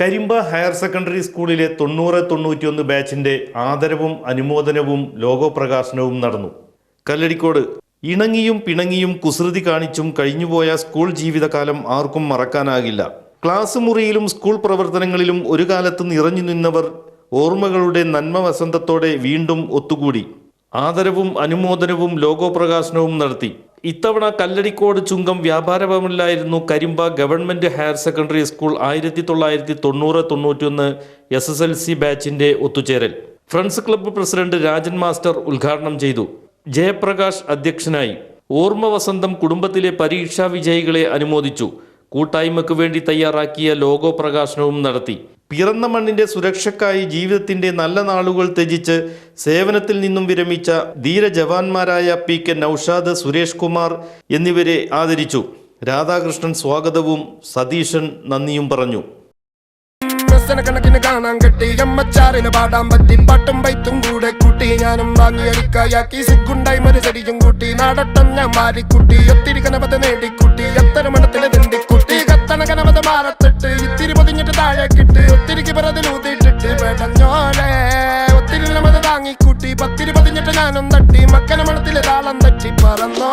Karimba higher secondary സ്കൂളിലെ തൊണ്ണൂറ് തൊണ്ണൂറ്റിയൊന്ന് ബാച്ചിന്റെ ആദരവും അനുമോദനവും ലോഗോ പ്രകാശനവും നടന്നു. കല്ലടിക്കോട്. ഇണങ്ങിയും പിണങ്ങിയും കുസൃതി കാണിച്ചും കഴിഞ്ഞുപോയ സ്കൂൾ ജീവിതകാലം ആർക്കും മറക്കാനാകില്ല. ക്ലാസ് മുറിയിലും സ്കൂൾ പ്രവർത്തനങ്ങളിലും ഒരു കാലത്ത് നിറഞ്ഞു നിന്നവർ ഓർമ്മകളുടെ നന്മ വസന്തത്തോടെ വീണ്ടും ഒത്തുകൂടി. ആദരവും അനുമോദനവും ലോഗോ പ്രകാശനവും നടത്തി. ഇത്തവണ കല്ലടിക്കോട് ചുങ്കം വ്യാപാര ഭവനിലായിരുന്നു Karimba government higher secondary school ആയിരത്തി തൊള്ളായിരത്തി തൊണ്ണൂറ് തൊണ്ണൂറ്റിയൊന്ന് എസ് എസ് എൽ സി ബാച്ചിന്റെ ഒത്തുചേരൽ. Friends club president Rajan master ഉദ്ഘാടനം ചെയ്തു. ജയപ്രകാശ് അധ്യക്ഷനായി. ഓർമ്മ വസന്തം കുടുംബത്തിലെ പരീക്ഷാ വിജയികളെ അനുമോദിച്ചു. കൂട്ടായ്മയ്ക്ക് വേണ്ടി തയ്യാറാക്കിയ ലോഗോ പ്രകാശനവും നടത്തി. പിറന്ന മണ്ണിന്റെ സുരക്ഷയ്ക്കായി ജീവിതത്തിന്റെ നല്ല നാളുകൾ ത്യജിച്ച് സേവനത്തിൽ നിന്നും വിരമിച്ച ധീര ജവാന്മാരായ പി കെ നൌഷാദ് സുരേഷ് കുമാർ എന്നിവരെ ആദരിച്ചു. രാധാകൃഷ്ണൻ സ്വാഗതവും സതീശൻ നന്ദിയും പറഞ്ഞു. കണക്കിന് കിട്ടി. കൂട്ടി. ഒത്തിരി കനപത നേടിക്കുട്ടി. എത്ര മണത്തിൽ തിണ്ടിക്കുട്ടി. കത്തണ കനവത മാറത്തിട്ട് ഇത്തിരി ഒത്തിരി താഴേക്കിട്ട് ഒത്തിരിക്ക് പിറതിലൂതിട്ടിട്ട് പെടഞ്ഞോലെ ഒത്തിരി നമ്മത് താങ്ങിക്കൂട്ടി. പത്തിരി പതിഞ്ഞിട്ട് ഞാനും തട്ടി. മക്കന മണത്തിലെ താളം തട്ടി പറന്നോ